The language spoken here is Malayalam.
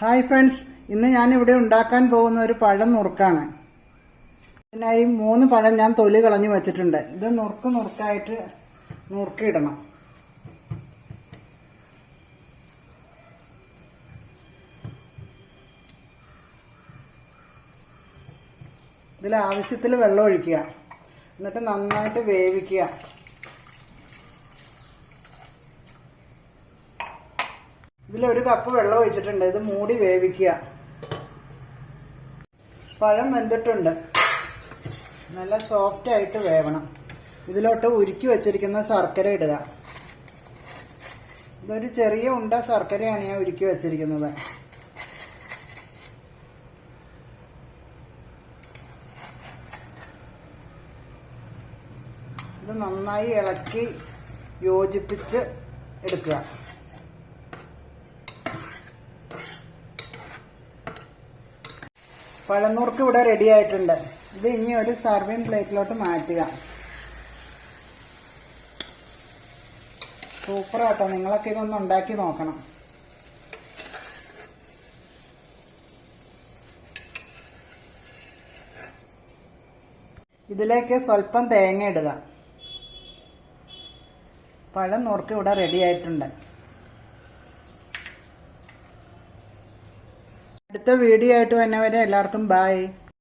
ഹായ് ഫ്രണ്ട്സ് ഇന്ന് ഞാൻ ഇവിടെ ഉണ്ടാക്കാൻ പോകുന്ന ഒരു പഴം നുറുക്കാണ്. ഇതിനായി മൂന്ന് പഴം ഞാൻ തൊലി കളഞ്ഞു വെച്ചിട്ടുണ്ട്. ഇത് നുറുക്ക് നുറുക്കായിട്ട് നുറുക്കിയിടണം. ഇതിൽ ആവശ്യത്തിൽ വെള്ളം ഒഴിക്കുക. എന്നിട്ട് നന്നായിട്ട് വേവിക്കുക. ഇതിലൊരു കപ്പ് വെള്ളം ഒഴിച്ചിട്ടുണ്ട്. ഇത് മൂടി വേവിക്കുക. പഴം വെന്തിട്ടുണ്ട്. നല്ല സോഫ്റ്റ് ആയിട്ട് വേവണം. ഇതിലോട്ട് ഉരുക്കി വെച്ചിരിക്കുന്ന ശർക്കര ഇടുക. ഇതൊരു ചെറിയ ഉണ്ട ശർക്കരയാണ് ഞാൻ ഉരുക്കി വെച്ചിരിക്കുന്നത്. ഇത് നന്നായി ഇളക്കി യോജിപ്പിച്ച് എടുക്കുക. പഴനൂർക്ക് ഇവിടെ റെഡി ആയിട്ടുണ്ട്. ഇത് ഇനി ഒരു സർവിങ് പ്ലേറ്റിലോട്ട് മാറ്റുക. സൂപ്പർ ആട്ടോ. നിങ്ങളൊക്കെ ഇതൊന്ന് ഉണ്ടാക്കി നോക്കണം. ഇതിലേക്ക് സ്വല്പം തേങ്ങ ഇടുക. പഴം നുറുക്ക് ഇവിടെ റെഡി ആയിട്ടുണ്ട്. അടുത്ത വീഡിയോ ആയിട്ട് വന്നവരെ എല്ലാവർക്കും ബായ്